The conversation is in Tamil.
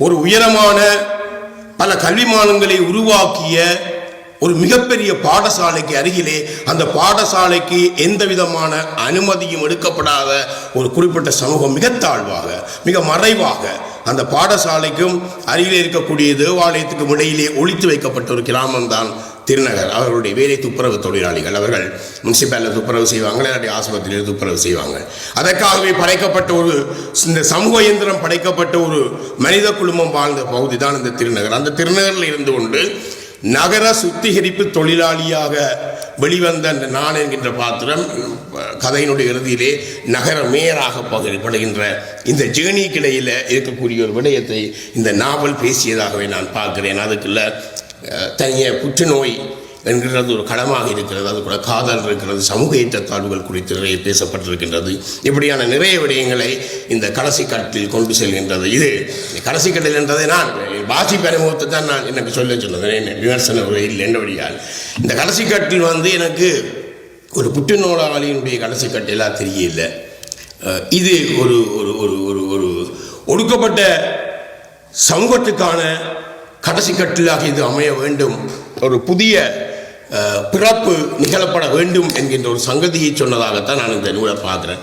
ஒரு உயரமான பல கல்விமானங்களை உருவாக்கிய ஒரு மிகப்பெரிய பாடசாலைக்கு அருகிலே அந்த பாடசாலைக்கு எந்த விதமான அனுமதியும் எடுக்கப்படாத ஒரு குறிப்பிட்ட சமூகம் மிக தாழ்வாக மிக மறைவாக அந்த பாடசாலைக்கும் அருகிலே இருக்கக்கூடிய தேவாலயத்துக்கும் இடையிலே ஒழித்து வைக்கப்பட்ட ஒரு கிராமம்தான் திருநகர். அவர்களுடைய வேலை துப்புரவு தொழிலாளிகள். அவர்கள் முனிசிபாலிட்டி துப்புரவு செய்வாங்க இல்லாட்டி ஆஸ்பத்திரியில் துப்புரவு செய்வாங்க. அதற்காகவே படைக்கப்பட்ட ஒரு இந்த சமூக இயந்திரம் படைக்கப்பட்ட ஒரு மனித குழுமம் வாழ்ந்த பகுதி தான் இந்த திருநகர். அந்த திருநகரில் இருந்து கொண்டு நகர சுத்திகரிப்பு தொழிலாளியாக வெளிவந்த அந்த நான் என்கின்ற பாத்திரம் கதையினுடைய இறுதியிலே நகர மேயராக பகிரப்படுகின்ற இந்த ஜேர்னிக்கிடையில் இருக்கக்கூடிய ஒரு விடயத்தை இந்த நாவல் பேசியதாகவே நான் பார்க்கிறேன். அதுக்குள்ள தனிய புற்றுநோய் என்கிறது ஒரு களமாக இருக்கிறது. அது கூட காதல் இருக்கிறது சமூக ஏற்றத்தாழ்வுகள் குறித்து நிறைய பேசப்பட்டிருக்கின்றது. இப்படியான நிறைய விடயங்களை இந்த கடைசி கட்டில் கொண்டு செல்கின்றது. இது கடைசி கட்டில் என்றதை நான் வாசிப்பு அனுபவத்தை தான் நான் எனக்கு சொல்ல சொன்னேன் விமர்சன உரையில் என்றபடியால் இந்த கடைசி கட்டில் வந்து எனக்கு ஒரு புற்றுநோயாளியினுடைய கடைசி கட்டிலாக தெரியல. இது ஒரு ஒரு ஒரு ஒரு ஒரு ஒடுக்கப்பட்ட சமூகத்துக்கான கடைசி கட்டிலாக இது அமைய வேண்டும். ஒரு புதிய பிறப்பு நிகழப்பட வேண்டும் என்கின்ற ஒரு சங்கதியை சொன்னதாகத்தான் நான் இந்த நூலை பார்க்குறேன்.